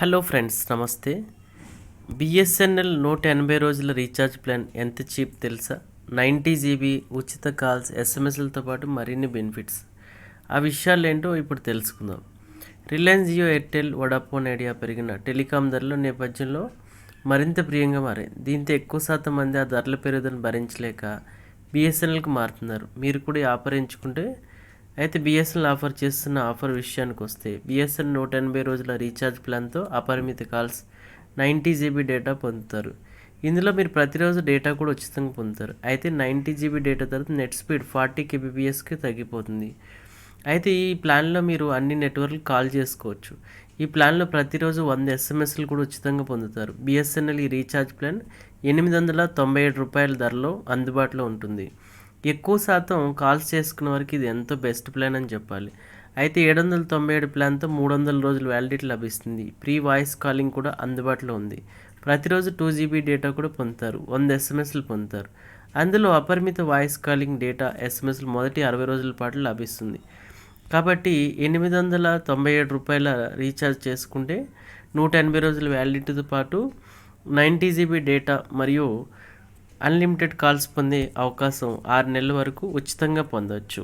Hello friends నమస్తే. BSNL నూట ఎనభై రోజుల రీఛార్జ్ ప్లాన్ ఎంత చీప్ తెలుసా? నైంటీ జీబీ ఉచిత కాల్స్ ఎస్ఎంఎస్లతో పాటు మరిన్ని బెనిఫిట్స్. ఆ విషయాలు ఏంటో ఇప్పుడు తెలుసుకుందాం. Reliance Jio Airtel Vodafone Idea పెరిగిన టెలికాం ధరల నేపథ్యంలో మరింత ప్రియంగా మారాయి దీంతో ఎక్కువ శాతం మంది ఆ ధరల పెరుగుదలను భరించలేక బిఎస్ఎన్ఎల్కి మారుతున్నారు. మీరు కూడా ఈ ఆఫర్ ఎంచుకుంటే అయితే బిఎస్ఎన్ఎల్ ఆఫర్ చేస్తున్న ఆఫర్ విషయానికి వస్తే బిఎస్ఎన్ నూట ఎనభై రోజుల రీఛార్జ్ ప్లాన్తో అపరిమిత కాల్స్ నైంటీ జీబీ డేటా పొందుతారు. ఇందులో మీరు ప్రతిరోజు డేటా కూడా ఉచితంగా పొందుతారు. అయితే నైంటీ జీబీ డేటా తర్వాత నెట్ స్పీడ్ ఫార్టీ కేబీపీఎస్కి తగ్గిపోతుంది. అయితే ఈ ప్లాన్లో మీరు అన్ని నెట్వర్క్లు కాల్ చేసుకోవచ్చు. ఈ ప్లాన్లో ప్రతిరోజు వంద ఎస్ఎంఎస్లు కూడా ఉచితంగా పొందుతారు. బిఎస్ఎన్ఎల్ ఈ రీఛార్జ్ ప్లాన్ ఎనిమిది వందల తొంభై ఏడు రూపాయల ధరలో అందుబాటులో ఉంటుంది. ఎక్కువ శాతం కాల్స్ చేసుకున్న వారికి ఇది ఎంతో బెస్ట్ ప్లాన్ అని చెప్పాలి. అయితే ఏడు వందల తొంభై ఏడు ప్లాన్తో మూడు వందల రోజులు వ్యాలిడిటీ లభిస్తుంది. ప్రీ వాయిస్ కాలింగ్ కూడా అందుబాటులో ఉంది. ప్రతిరోజు టూ జీబీ డేటా కూడా పొందుతారు. వంద ఎస్ఎంఎస్లు పొందుతారు. అందులో అపరిమిత వాయిస్ కాలింగ్ డేటా ఎస్ఎంఎస్లు మొదటి అరవై రోజుల పాటు లభిస్తుంది. కాబట్టి ఎనిమిది వందల తొంభై ఏడు రూపాయల రీఛార్జ్ చేసుకుంటే నూట ఎనభై రోజుల వ్యాలిడిటీతో పాటు నైంటీ జీబీ డేటా మరియు అన్లిమిటెడ్ కాల్స్ పొందే అవకాశం ఆరు నెలల వరకు ఉచితంగా పొందవచ్చు